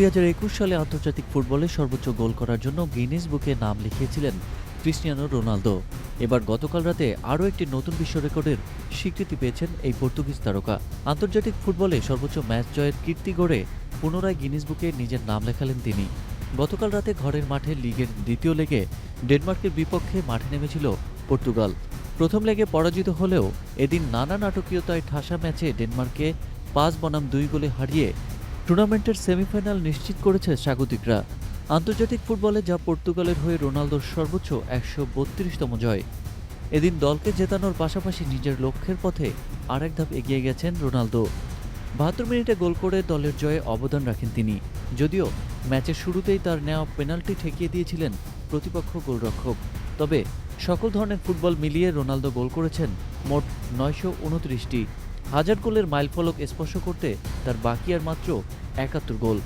দুই হাজার একুশ সালে আন্তর্জাতিক ফুটবলে সর্বোচ্চ গোল করার জন্য গিনেস বুকে নাম লিখিয়েছিলেন ক্রিস্টিয়ানো রোনালদো। এবার গতকাল রাতে আরও একটি নতুন বিশ্ব রেকর্ডের স্বীকৃতি পেয়েছেন এই পর্তুগিজ তারকা। আন্তর্জাতিক ফুটবলে সর্বোচ্চ ম্যাচ জয়ের কীর্তি গড়ে পুনরায় গিনেস বুকে নিজের নাম লেখালেন তিনি। গতকাল রাতে ঘরের মাঠে লিগের দ্বিতীয় লেগে ডেনমার্কের বিপক্ষে মাঠে নেমেছিল পর্তুগাল। প্রথম লেগে পরাজিত হলেও এদিন নানা নাটকীয়তায় ঠাসা ম্যাচে ডেনমার্ককে পাঁচ বনাম দুই গোলে হারিয়ে টুর্নামেন্টের সেমিফাইনাল নিশ্চিত করেছে স্বাগতিকরা। আন্তর্জাতিক ফুটবলে যা পর্তুগালের হয়ে রোনালদোর সর্বোচ্চ একশো বত্রিশতম জয়। এদিন দলকে জেতানোর পাশাপাশি নিজের লক্ষ্যের পথে আরেক ধাপ এগিয়ে গেছেন রোনালদো। বাহাত্তর মিনিটে গোল করে দলের জয়ে অবদান রাখেন তিনি। যদিও ম্যাচের শুরুতেই তার নেওয়া পেনাল্টি ঠেকিয়ে দিয়েছিলেন প্রতিপক্ষ গোলরক্ষক। তবে সকল ধরনের ফুটবল মিলিয়ে রোনালদো গোল করেছেন মোট নয়শো উনত্রিশটি। হাজার গোলের মাইলফলক স্পর্শ করতে তার বাকি আর মাত্র একাত্তর গোল।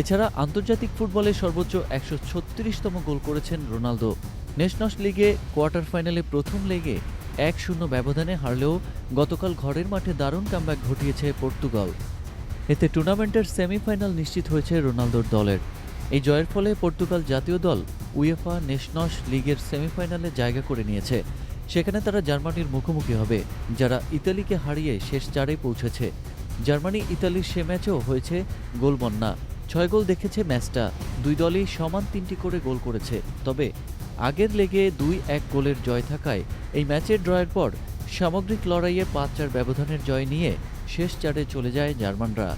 এছাড়া আন্তর্জাতিক ফুটবলে সর্বোচ্চ একশো ছত্রিশতম গোল করেছেন রোনালদো। নেশনস লিগে কোয়ার্টার ফাইনালে প্রথম লেগে এক শূন্য ব্যবধানে হারলেও গতকাল ঘরের মাঠে দারুণ কামব্যাক ঘটিয়েছে পর্তুগাল। এতে টুর্নামেন্টের সেমিফাইনাল নিশ্চিত হয়েছে রোনালদোর দলের। এই জয়ের ফলে পর্তুগাল জাতীয় দল উয়েফা নেশনস লিগের সেমিফাইনালে জায়গা করে নিয়েছে। সেখানে তারা জার্মানির মুখোমুখি হবে, যারা ইতালিকে হারিয়ে শেষ চারে পৌঁছেছে। জার্মানি, ইতালির সে ম্যাচেও হয়েছে গোল বন্যা ছয় গোল দেখেছে ম্যাচটা। দুই দলই সমান তিনটি করে গোল করেছে। তবে আগের লেগে দুই এক গোলের জয় থাকায় এই ম্যাচের ড্রয়ের পর সামগ্রিক লড়াইয়ে পাঁচ চার ব্যবধানের জয় নিয়ে শেষ চারে চলে যায় জার্মানরা।